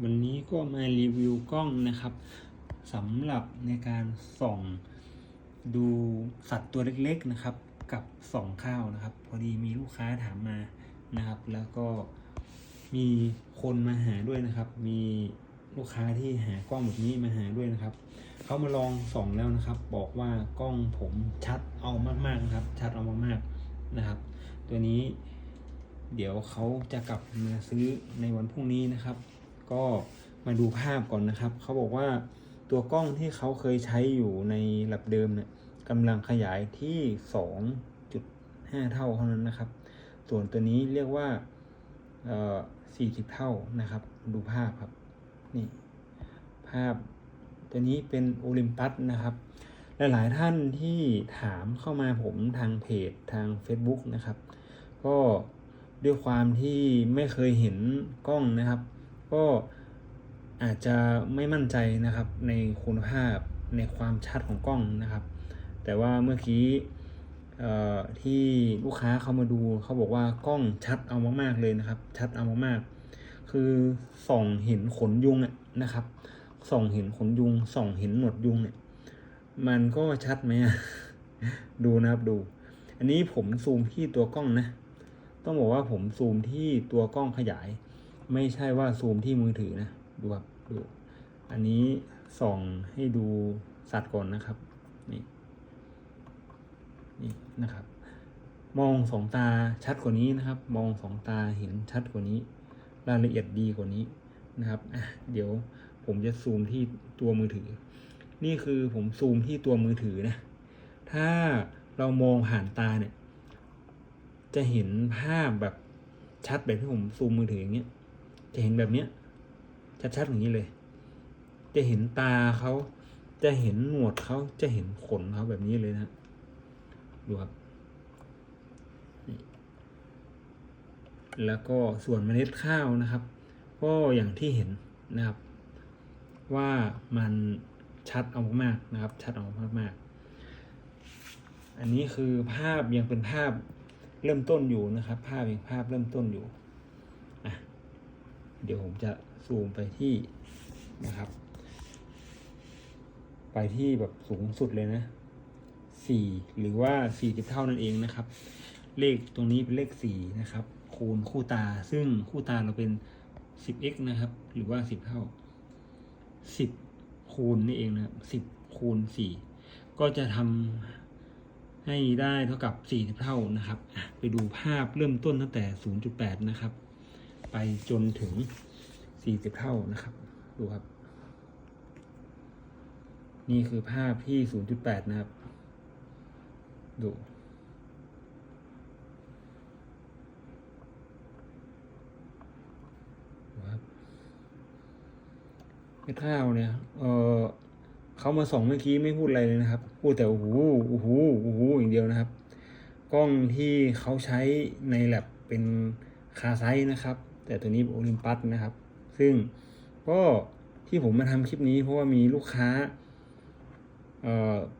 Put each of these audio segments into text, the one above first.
วันนี้ก็มารีวิวกล้องนะครับสำหรับในการส่องดูสัตว์ตัวเล็กๆนะครับ กับส่องข้าวนะครับ พอดีมีลูกค้าถามมานะครับ แล้วก็มีคนมาหาด้วยนะครับ มีลูกค้าที่หากล้องแบบนี้มาหาด้วยนะครับเขามาลองส่องแล้วนะครับ บอกว่ากล้องผมชัดเอามากๆนะครับ ชัดเอามากๆนะครับ ตัวนี้เดี๋ยวเขาจะกลับมาซื้อในวันพรุ่งนี้นะครับ ก็มาดูภาพก่อนนะครับ เขาบอกว่าตัวกล้องที่เขาเคยใช้อยู่ในระดับเดิมเนี่ยกำลังขยายที่ 2.5 เท่าเท่านั้นนะครับ ส่วนตัวนี้เรียกว่าเอ่อ40 เท่านะครับ ดูภาพครับ นี่ ภาพตัวนี้เป็นโอลิมปัสนะครับหลาย ๆ ท่านที่ถามเข้ามาผมทางเพจทาง Facebook นะครับ ก็ด้วยความที่ไม่เคยเห็นกล้องนะครับ ก็อาจจะไม่มั่นใจนะครับในคุณภาพในความชัดของกล้องนะครับ แต่ว่าเมื่อกี้ที่ลูกค้าเขามาดูเขาบอกว่ากล้องชัดเอามากๆเลยนะครับ ชัดเอามากๆ คือส่องเห็นขนยุงนะครับส่องเห็นขนยุงส่องเห็นหนวดยุงเนี่ย มันก็ชัดไหมดูนะครับดู อันนี้ผมซูมที่ตัวกล้องนะ ต้องบอกว่าผมซูมที่ตัวกล้องขยาย ไม่ใช่ว่าซูมที่มือถือนะ ดูครับดู อันนี้ส่องให้ดูสัตว์ก่อนนะครับ นี่นี่นะครับ มองสองตาชัดกว่านี้นะครับ มองสองตาเห็นชัดกว่านี้ รายละเอียดดีกว่านี้นะครับอะเดี๋ยวผมจะซูมที่ตัวมือถือ นี่คือผมซูมที่ตัวมือถือนะ ถ้าเรามองผ่านตาเนี่ย จะเห็นภาพแบบชัดแบบที่ผมซูมมือถืออย่างเงี้ย จะเห็นแบบเนี้ยชัดๆอย่างนี้เลย จะเห็นตาเขาจะเห็นหนวดเขาจะเห็นขนเขาแบบนี้เลยนะดูครับแล้วก็ส่วนเมล็ดข้าวนะครับ ก็อย่างที่เห็นนะครับ ว่ามันชัดเอามากๆนะครับ ชัดเอามากๆ อันนี้คือภาพยังเป็นภาพเริ่มต้นอยู่นะครับ ภาพยังภาพเริ่มต้นอยู่ เดี๋ยวผมจะซูมไปที่นะครับ ไปที่แบบสูงสุดเลยนะสี่หรือว่าสี่สิบเท่านั่นเองนะครับ เลขตรงนี้เป็นเลขสี่นะครับ คูณคู่ตาซึ่งคู่ตาเราเป็นสิบ x นะครับ หรือว่าสิบเท่าสิบคูณนี่เองนะครับสิบคูณสี่ก็จะทำให้ได้เท่ากับสี่สิเท่านะครับ ไปดูภาพเริ่มต้นตั้งแต่ศูนย์จุดแปดนะครับ ไปจนถึงสี่สิบเท่านะครับ ดูครับ นี่คือภาพที่ 0.8 นะครับ ดูครับไอ้ข้าวเนี่ย เออเขามาส่องเมื่อกี้ไม่พูดอะไรเลยนะครับ พูดแต่โอ้โหโอ้โหโอ้โหอย่างเดียวนะครับ กล้องที่เขาใช้ในแลบเป็นคาไซนะครับ แต่ตัวนี้โอลิมปัสนะครับ ซึ่งก็ที่ผมมาทำคลิปนี้เพราะว่ามีลูกค้า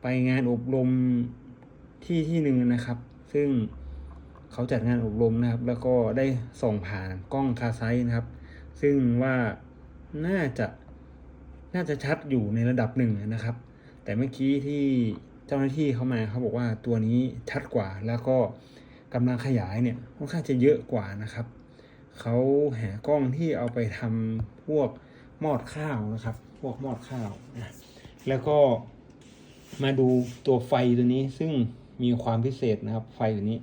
ไปงานอบรมที่ที่หนึ่งนะครับ ซึ่งเขาจัดงานอบรมนะครับ แล้วก็ได้ส่องผ่านกล้องคาไซนะครับ ซึ่งว่าน่าจะน่าจะชัดอยู่ในระดับหนึ่งนะครับ แต่เมื่อกี้ที่เจ้าหน้าที่เขามาเขาบอกว่าตัวนี้ชัดกว่า แล้วก็กำลังขยายเนี่ยค่อนข้างจะเยอะกว่านะครับ เขาหากล้องที่เอาไปทำพวกหมอดข้าวนะครับ พวกหมอดข้าวนะแล้วก็มาดูตัวไฟตัวนี้ซึ่งมีความพิเศษนะครับ ไฟตัวนี้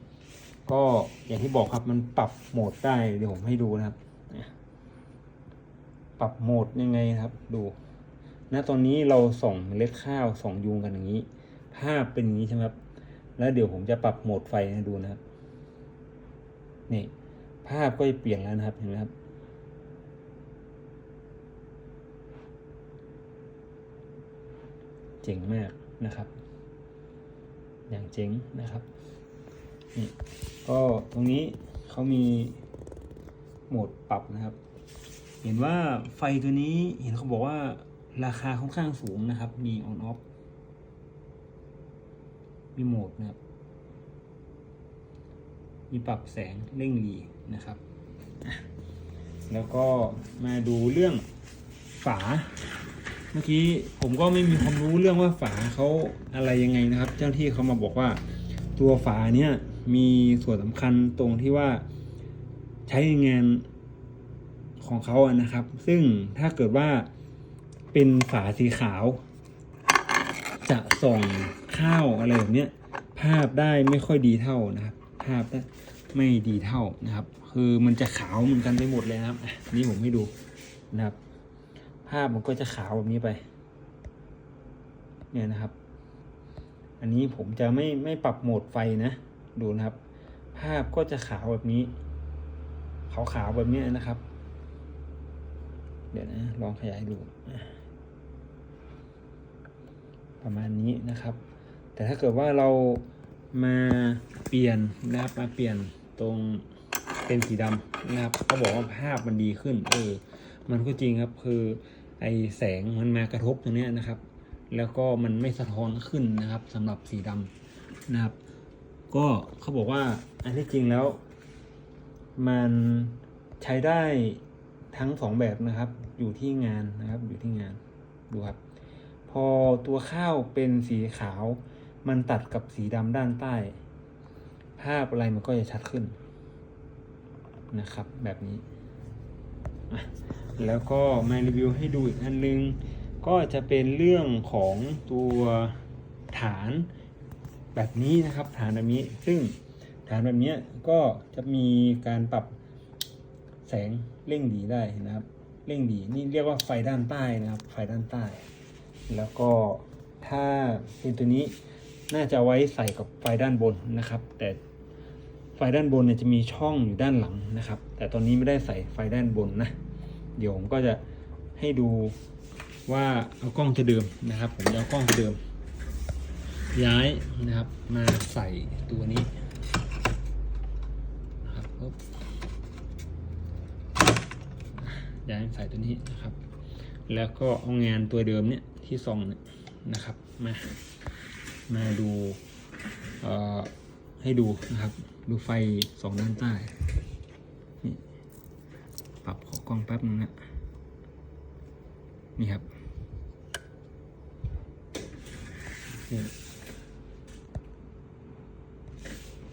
ก็อย่างที่บอกครับมันปรับโหมดได้เดี๋ยวผมให้ดูนะครับ ปรับโหมดยังไงครับ ดูณตอนนี้เราส่องเมล็ดข้าวส่องยุงกันอย่างนี้ ภาพเป็นอย่างนี้ใช่ไหมครับ แล้วเดี๋ยวผมจะปรับโหมดไฟให้ดูนะครับ นี่ ภาพก็จะเปลี่ยนแล้วนะครับเห็นไหมครับเจ๋งมากนะครับ อย่างเจ๋งนะครับนี่ก็ตรงนี้เขามีโหมดปรับนะครับ เห็นว่าไฟตัวนี้เห็นเขาบอกว่าราคาค่อนข้างสูงนะครับ มีออนออฟมีโหมดนะครับ มีปรับแสงเร่งรีนะครับ แล้วก็มาดูเรื่องฝา เมื่อกี้ผมก็ไม่มีความรู้เรื่องว่าฝาเขาอะไรยังไงนะครับ เจ้าหน้าที่เขามาบอกว่าตัวฝาเนี่ยมีส่วนสำคัญตรงที่ว่าใช้ในงานของเขาอะนะครับ ซึ่งถ้าเกิดว่าเป็นฝาสีขาว จะส่องข้าวอะไรแบบเนี้ยภาพได้ไม่ค่อยดีเท่านะครับ ภาพได้ไม่ดีเท่านะครับ คือมันจะขาวเหมือนกันไปหมดเลยนะครับนี่ผมให้ดูนะครับ ภาพมันก็จะขาวแบบนี้ไป เนี่ยนะครับ อันนี้ผมจะไม่ไม่ปรับโหมดไฟนะดูนะครับ ภาพก็จะขาวแบบนี้ ขาวขาวๆแบบนี้นะครับ เดี๋ยวนะ ลองขยายดูประมาณนี้นะครับ แต่ถ้าเกิดว่าเรา มาเปลี่ยนนะครับมาเปลี่ยนตรงเป็นสีดำนะครับเขาบอกว่าภาพมันดีขึ้น เออ มันก็จริงครับคือไอแสงมันมากระทบตรงนี้นะครับ แล้วก็มันไม่สะท้อนขึ้นนะครับสำหรับสีดำนะครับ ก็เขาบอกว่าอันที่จริงแล้ว มันใช้ได้ทั้งสองแบบนะครับ อยู่ที่งานนะครับ อยู่ที่งานดูครับ พอตัวข้าวเป็นสีขาว มันตัดกับสีดำด้านใต้ ภาพอะไรมันก็จะชัดขึ้นนะครับ แบบนี้ แล้วก็มารีวิวให้ดูอีกอันนึง ก็จะเป็นเรื่องของตัวฐานแบบนี้นะครับ ฐานแบบนี้ ซึ่งฐานแบบเนี้ยก็จะมีการปรับแสงเร่งดีได้นะครับ เร่งดีนี่เรียกว่าไฟด้านใต้นะครับ ไฟด้านใต้ แล้วก็ถ้าเป็นตัวนี้ น่าจะไว้ใส่กับไฟด้านบนนะครับ แต่ไฟด้านบนเนี่ยจะมีช่องอยู่ด้านหลังนะครับ แต่ตอนนี้ไม่ได้ใส่ไฟด้านบนนะ เดี๋ยวผมก็จะให้ดูว่าเอากล้องจะเดิมนะครับ ผมจะเอากล้องจะเดิม ย้ายนะครับมาใส่ตัวนี้นะครับย้ายใส่ตัวนี้นะครับ แล้วก็เอางานตัวเดิมเนี่ยที่ซองเนี่ยนะครับมา มาดูให้ดูนะครับ ดูไฟสองด้านใต้นี่ปรับขอกล้องแป๊บนึงนะนี่ครับ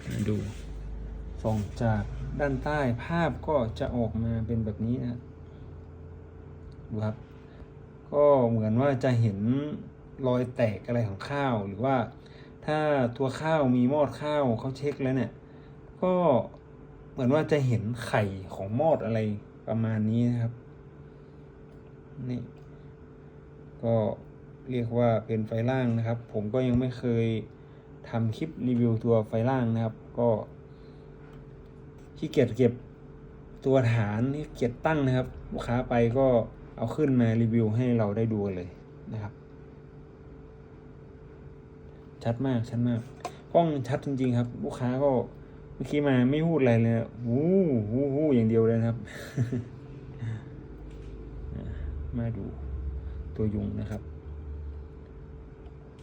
มาดูส่องจากด้านใต้ภาพก็จะออกมาเป็นแบบนี้นะดูครับ ก็เหมือนว่าจะเห็น รอยแตกอะไรของข้าว หรือว่าถ้าตัวข้าวมีมอดข้าวเขาเช็คแล้วเนี่ย ก็เหมือนว่าจะเห็นไข่ของมอดอะไรประมาณนี้นะครับ นี่ ก็เรียกว่าเป็นไฟล่างนะครับ ผมก็ยังไม่เคยทำคลิปรีวิวตัวไฟล่างนะครับ ก็ขี้เกียจเก็บตัวฐานที่เกียจตั้งนะครับ ลูกค้าไปก็เอาขึ้นมารีวิวให้เราได้ดูเลยนะครับ ชัดมากชัดมากกล้องชัดจริง ๆ ครับ ลูกค้าก็เมื่อกี้มาไม่พูดอะไรเลยวู้วู้วู้อย่างเดียวเลยครับ มาดูตัวยุงนะครับ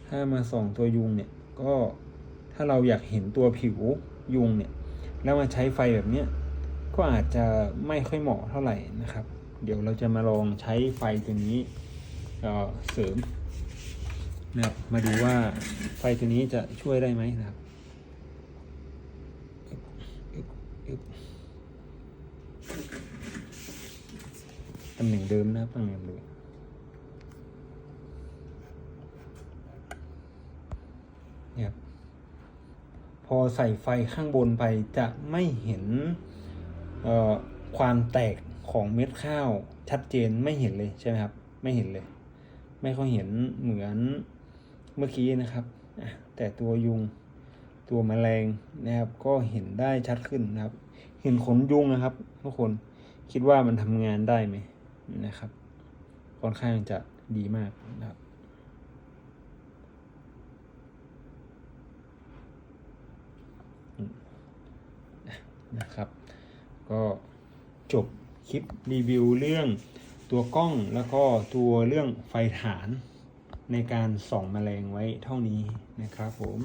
ถ้ามาส่องตัวยุงเนี่ย ก็ถ้าเราอยากเห็นตัวผิวยุงเนี่ย แล้วมาใช้ไฟแบบเนี้ยก็อาจจะไม่ค่อยเหมาะเท่าไหร่นะครับ เดี๋ยวเราจะมาลองใช้ไฟตัวนี้เเสริม นะครับ มาดูว่าไฟตัวนี้จะช่วยได้ไหมนะครับตำแหน่งเดิมนะครับตำแหน่งเดิมเนี่ยพอใส่ไฟข้างบนไปจะไม่เห็นความแตกของเม็ดข้าวชัดเจนไม่เห็นเลยใช่ไหมครับ ไม่เห็นเลย ไม่ค่อยเห็นเหมือน เมื่อกี้นะครับแต่ตัวยุงตัวแมลงนะครับ ก็เห็นได้ชัดขึ้นนะครับ เห็นขนยุงนะครับทุกคนคิดว่ามันทำงานได้ไหมนะครับค่อนข้างจะดีมากนะครับนะครับ ก็จบคลิปรีวิวเรื่องตัวกล้องแล้วก็ตัวเรื่องไฟฐาน ในการส่องแมลงไว้เท่านี้นะครับผม